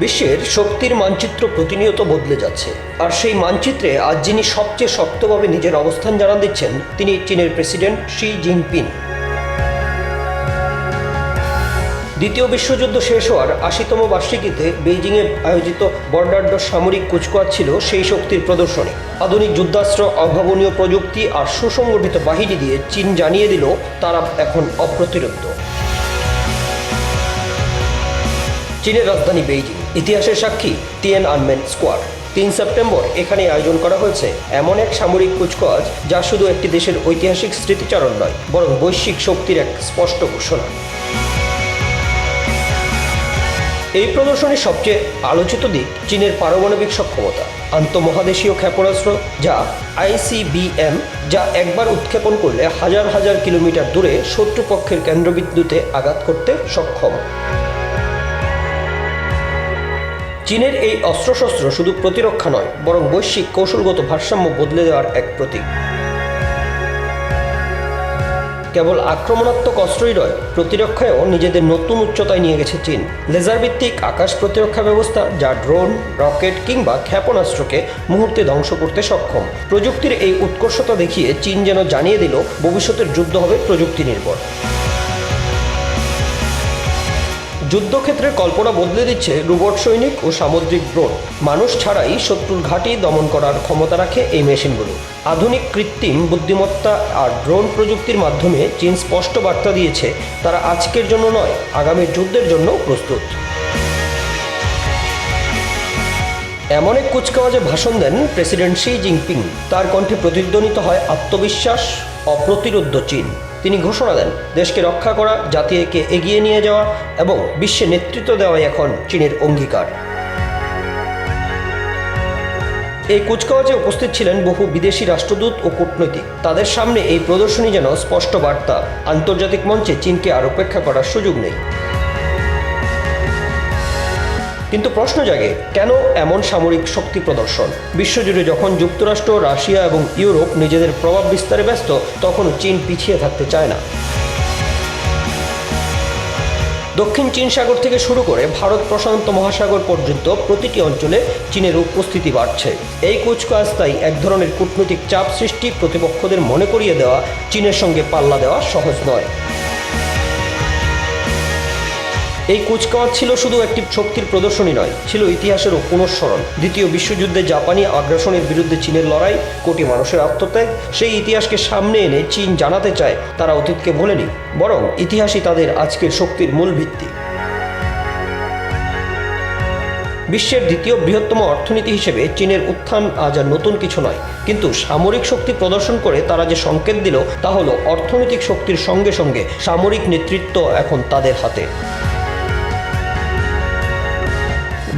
বিশ্বের শক্তির মানচিত্র প্রতিনিয়ত বদলে যাচ্ছে। আর সেই মানচিত্রে আজ যিনি সবচেয়ে শক্তভাবে নিজের অবস্থান জানান দিচ্ছেন, তিনি চীনের প্রেসিডেন্ট শি জিনপিং। দ্বিতীয় বিশ্বযুদ্ধ শেষ হওয়ার আশিতম বার্ষিকীতে বেইজিংয়ে আয়োজিত বর্ডাঢ্য সামরিক কুচকাওয়াজ ছিল সেই শক্তির প্রদর্শনী। আধুনিক যুদ্ধাস্ত্র, অভাবনীয় প্রযুক্তি আর সুসংগঠিত বাহিনী দিয়ে চীন জানিয়ে দিল, তারা এখন অপ্রতিরোধ চীনের রাজধানী বেইজিং। ইতিহাসের সাক্ষী টিএন আনমেন স্কোয়াড তিন সেপ্টেম্বর এখানে আয়োজন করা হয়েছে এমন এক সামরিক কুচকাওয়াজ যা শুধু একটি দেশের ঐতিহাসিক স্মৃতিচারণ নয়, বরং বৈশ্বিক শক্তির এক স্পষ্ট ঘোষণা। এই প্রদর্শনীর সবচেয়ে আলোচিত দিক চীনের পারমাণবিক সক্ষমতা, আন্তঃমহাদেশীয় ক্ষেপণাস্ত্র যা আইসিবিএম যা একবার উৎক্ষেপণ করলে হাজার হাজার কিলোমিটার দূরে শত্রুপক্ষের কেন্দ্রবিন্দুতে আঘাত করতে সক্ষম। চীনের এই অস্ত্রশস্ত্র শুধু প্রতিরক্ষা নয়, বরং বৈশ্বিক কৌশলগত ভারসাম্য বদলে দেওয়ার এক প্রতীক। কেবল আক্রমণাত্মক অস্ত্রই নয়, প্রতিরক্ষায়ও নিজেদের নতুন উচ্চতায় নিয়ে গেছে চীন। লেজার ভিত্তিক আকাশ প্রতিরক্ষা ব্যবস্থা, যা ড্রোন, রকেট কিংবা ক্ষেপণাস্ত্রকে মুহূর্তে ধ্বংস করতে সক্ষম। প্রযুক্তির এই উৎকর্ষতা দেখিয়ে চীন যেন জানিয়ে দিল, ভবিষ্যতের যুদ্ধ হবে প্রযুক্তি নির্ভর যুদ্ধক্ষেত্রের কল্পনা বদলে দিচ্ছে রোবট সৈনিক ও সামুদ্রিক ড্রোন। মানুষ ছাড়াই শত্রুর ঘাঁটি দমন করার ক্ষমতা রাখে এই মেশিনগুলো। আধুনিক কৃত্রিম বুদ্ধিমত্তা আর ড্রোন প্রযুক্তির মাধ্যমে চীন স্পষ্ট বার্তা দিয়েছে, তারা আজকের জন্য নয়, আগামী যুদ্ধের জন্য প্রস্তুত। এমন এক কুচকাওয়াজে ভাষণ দেন প্রেসিডেন্ট শি জিনপিং। তার কণ্ঠে প্রতিধ্বনিত হয় আত্মবিশ্বাস, অপ্রতিরোধ্য চীন। তিনি ঘোষণা দেন, দেশকে রক্ষা করা, জাতিকে এগিয়ে নিয়ে যাওয়া এবং বিশ্বে নেতৃত্ব দেওয়াই এখন চীনের অঙ্গীকার। এই কুচকাওয়াজে উপস্থিত ছিলেন বহু বিদেশি রাষ্ট্রদূত ও কূটনৈতিক। তাদের সামনে এই প্রদর্শনী যেন স্পষ্ট বার্তা। আন্তর্জাতিক মঞ্চে চীনকে আর উপেক্ষা করার সুযোগ নেই। কিন্তু প্রশ্ন জাগে, কেন এমন সামরিক শক্তি প্রদর্শন? বিশ্বজুড়ে যখন যুক্তরাষ্ট্র, রাশিয়া এবং ইউরোপ নিজেদের প্রভাব বিস্তারে ব্যস্ত, তখন চীন পিছিয়ে থাকতে চায় না। দক্ষিণ চীন সাগর থেকে শুরু করে ভারত প্রশান্ত মহাসাগর পর্যন্ত প্রতিটি অঞ্চলে চীনের উপস্থিতি বাড়ছে। এই কুচকাওয়াজ তাই এক ধরনের কূটনৈতিক চাপ সৃষ্টি প্রতিপক্ষদের মনে করিয়ে দেওয়া, চীনের সঙ্গে পাল্লা দেওয়া সহজ নয়। এই কুচকাওয়াজ ছিল শুধু একটি শক্তির প্রদর্শনী নয়, ছিল ইতিহাসের পুনঃস্মরণ। দ্বিতীয় বিশ্বযুদ্ধে জাপানি আগ্রাসনের বিরুদ্ধে চীনের লড়াই, কোটি মানুষের আত্মত্যাগ, সেই ইতিহাসকে সামনে এনে চীন জানাতে চায়, তারা অতীতকে ভোলেনি, বরং ইতিহাসই তাদের আজকের শক্তির মূল ভিত্তি। বিশ্বের দ্বিতীয় বৃহত্তম অর্থনীতি হিসেবে চীনের উত্থান আজ আর নতুন কিছু নয়, কিন্তু সামরিক শক্তি প্রদর্শন করে তারা যে সংকেত দিল, তা হলো অর্থনৈতিক শক্তির সঙ্গে সঙ্গে সামরিক নেতৃত্ব এখন তাদের হাতে।